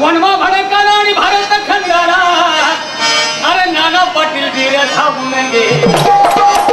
वनमा भडकाला आणि भारत खंडाला अरे नाना पाटील धीर थांबून गे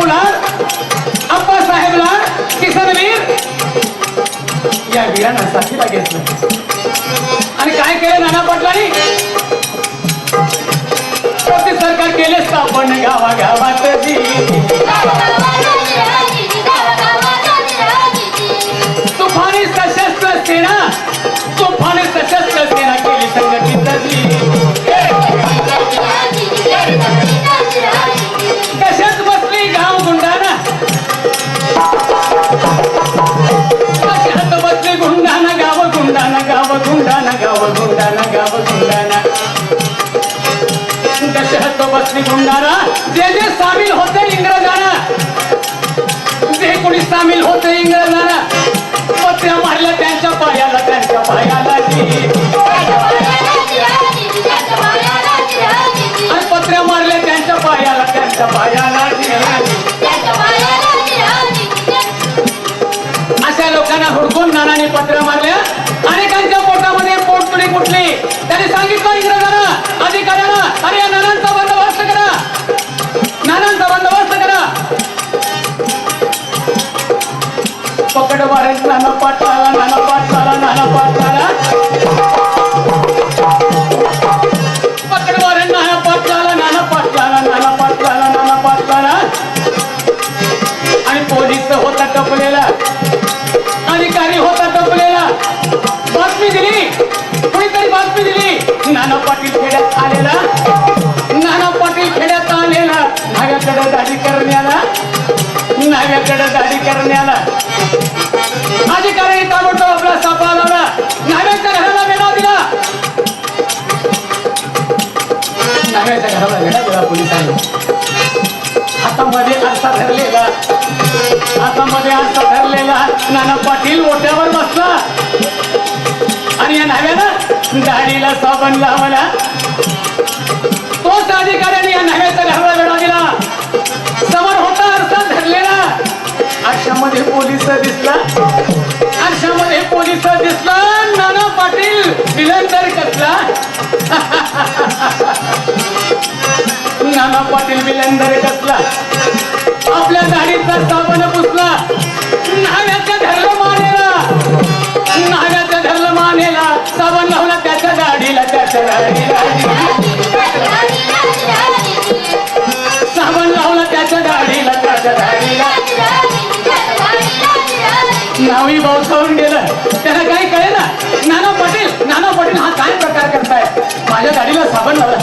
बापूलाल अप्पासाहेबला किसनवीर या वीरांना साथीला घेतलं आणि काय केलं नाना पाटलांनी? सरकार केलेच आपण गावा कधी सामील होते इंग्रजाला पत्र्या मारल्या त्यांच्या पायाला त्यांच्या पायाला आणि पत्र्या मारल्या त्यांच्या पायाला त्यांच्या पायाला अशा लोकांना हुडकून नानाने पत्र्या मारल्या. अनेकांच्या पोटामध्ये पोटतुडी कुठली त्यांनी सांगितलं इंग्रज घराला वेढा दिला पोलिसांनी हातामध्ये आरसा धरलेला. हातामध्ये आरसा धरलेला. नाना पाटील ओट्यावर बसला. आणि या नाव्यानं दाढीला साबण लावला. तोच अधिकाऱ्याने या नाव्याच्या घराला वेढा दिला समोर होता आरसा धरलेला. आरशामध्ये पोलीस दिसला. आरशामध्ये पोलीस दिसला. नाना पाटील विलंदर कसला. पाटील कसला आपल्या दाढीचा साबण पुसला. नाव्याच्या धरलं मानेला. नाव्याच्या धरलं मानेला. साबण लावला त्याच्या दाढीला त्याच्या दाढीला साबण लावला त्याच्या दाढीला त्याच्या दाढीला नावी भाऊ खाऊन गेलं. त्याला काही कळे ना नाना पटेल नाना पटेल हा काय प्रकार करताय? माझ्या गाडीला साबण लावला.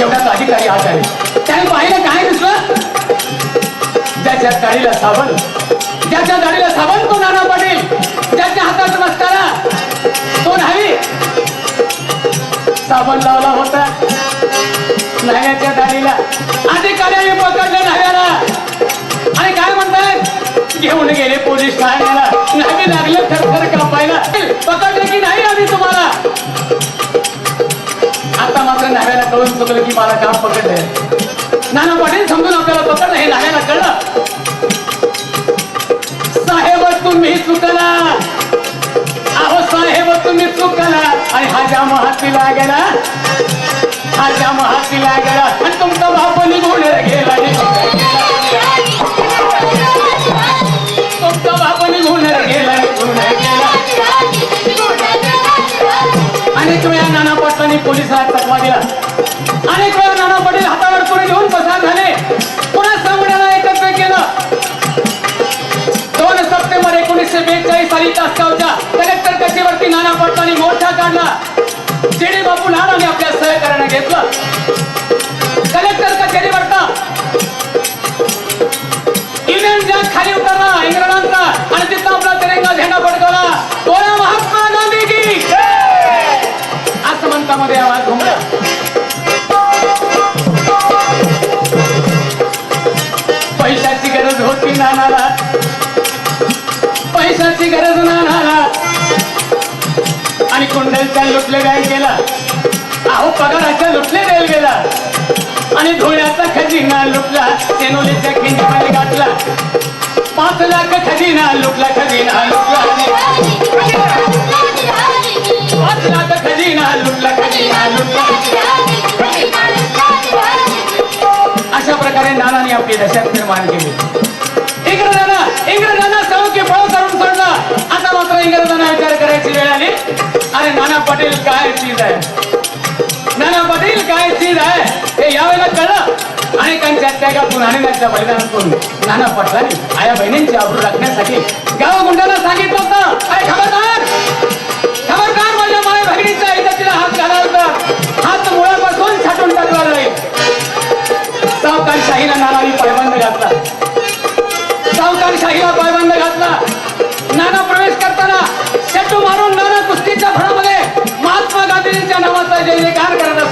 एवढ्याच अधिकारी आत आहे. त्याने पाहिलं काय दिसलं? ज्याच्या गाडीला साबण. ज्याच्या गाडीला साबण तो नाना पाटील. ज्याच्या हातात मस्कारा तो नाही. साबण लावला होता. नाण्याच्या गाडीला अधिकाऱ्याने पकडलं न्हाव्याला आणि काय म्हणताय? घेऊन गेले पोलीस ठाण्याला. नाही लागलं थरथर कापायला. पकड. न्हाव्याला कळून चुकलं की मला काम पकडलंय नाना पाटील समजून आपल्याला पकडलं हे नाण्याला कळलं. साहेब तुम्ही चुकला. अहो साहेब तुम्ही चुकला. आणि हा ज्या महातीला गेला हा ज्या महातीला गेला आणि तुमचा बाप निघून गेला. अनेक वेळा नाना पाटलांनी पोलिसात तकवा दिला. अनेक वेळा नाना पाटील हातावर पुढे घेऊन पसार झाले. पुन्हा सामन्याला एकत्र केलं. दोन सप्टेंबर एकोणीसशे बेचाळीस साली तासगावच्या कलेक्टर कचेवरती नाना पाटलांनी मोर्चा काढला. जेडी बापू लहान नानाने आपल्या सहकार्याने घेतलं. कलेक्टर कचेरी कुंडलच्या लुटले गेला. अहो पगाराच्या लुटले रेल्वेला आणि धुळ्याचा खजिना लुटला. सेनोलीच्या खिंडीमध्ये गाठला. पाच लाख खजिना लुटला खजिना लुटला. पाच लाख खजिना लुटला खजिना लुटला. अशा प्रकारे नानाने आपली दशा निर्माण केली इकडे काय चीज आहे. नाना पाटील काय चीज आहे? हे यावेळेला कळलं. अनेकांच्या त्यागातून अनेकांच्या बलिदानातून नाना पाटलांनी आया बहिणींची आबरू राखण्यासाठी गाव गुंडाला सांगितलं होतं. अरे खबरदार! खबरदार म्हणजे माझ्या माय बहिणीच्या इज्जतीला हात घालायचा हात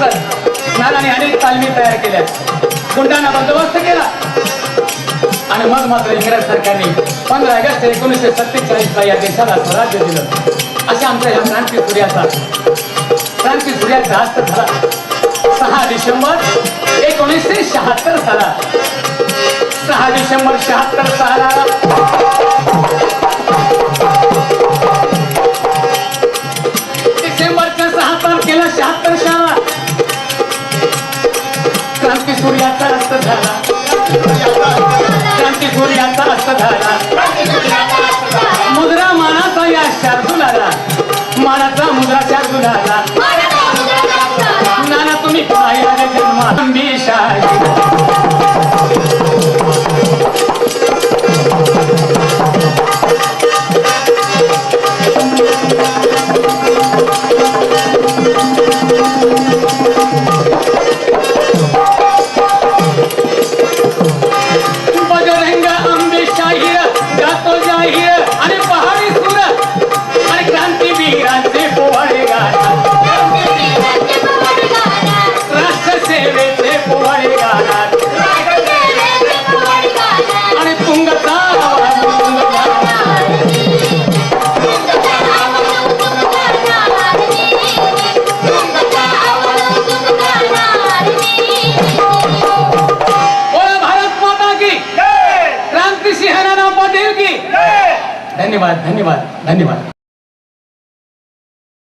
असत महाराणी अनेक तालमी तयार केल्या. गुंडांना बंदोबस्त केला. आणि मग मात्र इंग्रज सरकारने पंधरा ऑगस्ट एकोणीसशे सत्तेचाळीसला या देशाला स्वराज्य दिलं. अशा आमच्या या क्रांती सूर्याचा क्रांती सूर्याचा हस्त झाला. सहा डिसेंबर एकोणीसशे शहात्तर साला. सहा डिसेंबर शहात्तर साला. अस्त झाला क्रांती सूर्याचा अस्त झाला मुद्रा मानाचा या शार्दुलाला. मानाचा मुद्रा शार्दुलाला. नाना तुम्ही पाहिला जन्मा